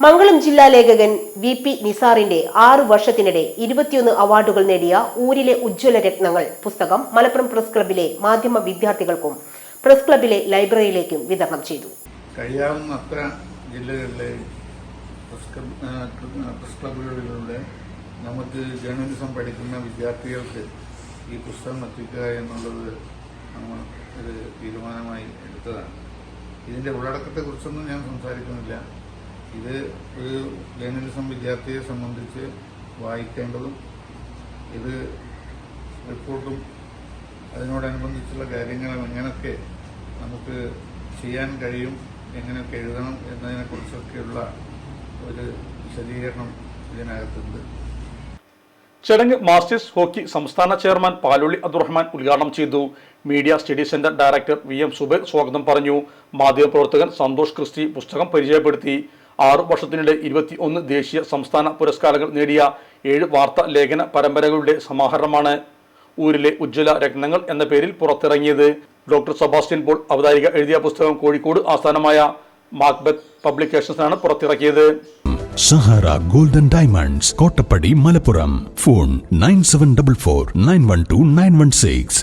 മംഗളം ജില്ലാ ലേഖകൻ V P നിസാറിന്റെ ആറു വർഷത്തിനിടെ ഇരുപത്തിയൊന്ന് അവാർഡുകൾ നേടിയ ഊരിലെ ഉജ്ജ്വല രത്നങ്ങൾ പുസ്തകം മലപ്പുറം പ്രസ് ക്ലബിലെ മാധ്യമ വിദ്യാർത്ഥികൾക്കും പ്രസ് ക്ലബിലെ ലൈബ്രറിയിലേക്കും വിതരണം ചെയ്തു. കഴിയാവുന്ന അത്ര ജില്ലകളിലെ പ്രസ് ക്ലബ്- ആ, ക്ല- പ്രസ് ക്ലബ്ബുകളിലൂടെ നമുക്ക് ജേർണലിസം പഠിക്കുന്ന വിദ്യാർത്ഥികൾക്ക് ഈ പുസ്തകം എത്തിക്കുക എന്നുള്ളത് നമ്മൾ ഒരു തീരുമാനമായി എടുത്തതാണ്. ഇതിന്റെ ഉള്ളടക്കത്തെക്കുറിച്ചൊന്നും ഞാൻ സംസാരിക്കുന്നില്ല. ഇത് ഒരു ജേർണലിസം വിദ്യാർത്ഥിയെ സംബന്ധിച്ച് വായിക്കേണ്ടതും ഇത് റിപ്പോർട്ടും അതിനോടനുബന്ധിച്ചുള്ള കാര്യങ്ങളും എങ്ങനെയൊക്കെ നമുക്ക് ചെയ്യാൻ കഴിയും എങ്ങനെയൊക്കെ എഴുതണം എന്നതിനെക്കുറിച്ചൊക്കെയുള്ള ഒരു വിശദീകരണം ഇതിനകത്തുണ്ട്. ചടങ്ങ് മാസ്റ്റേഴ്സ് ഹോക്കി സംസ്ഥാന ചെയർമാൻ പാലുള്ളി അബ്ദുറഹ്മാൻ ഉദ്ഘാടനം ചെയ്തു. Media study centre director V M Zubair സ്വാഗതം പറഞ്ഞു. മാധ്യമപ്രവർത്തകൻ സന്തോഷ് ക്രിസ്റ്റി പുസ്തകം പരിചയപ്പെടുത്തി. ആറു വർഷത്തിനിടെ ഇരുപത്തി ഒന്ന് ദേശീയ സംസ്ഥാന പുരസ്കാരങ്ങൾ നേടിയ ഏഴ് വാർത്താ ലേഖന പരമ്പരകളുടെ സമാഹരണമാണ്. ഊരിലെ ഉജ്ജ്വല രത്നങ്ങൾ എന്ന പേരിൽ പുറത്തിറങ്ങിയത്. ഡോക്ടർ സെബാസ്റ്റ്യൻ പോൾ അവതാരിക എഴുതിയ പുസ്തകം കോഴിക്കോട് ആസ്ഥാനമായ മാക്ബത്ത് പബ്ലിക്കേഷൻസാണ് പുറത്തിറക്കിയത്. Sahara golden diamonds Kottappadi Malappuram. Phone nine seven double four nine one two nine one six.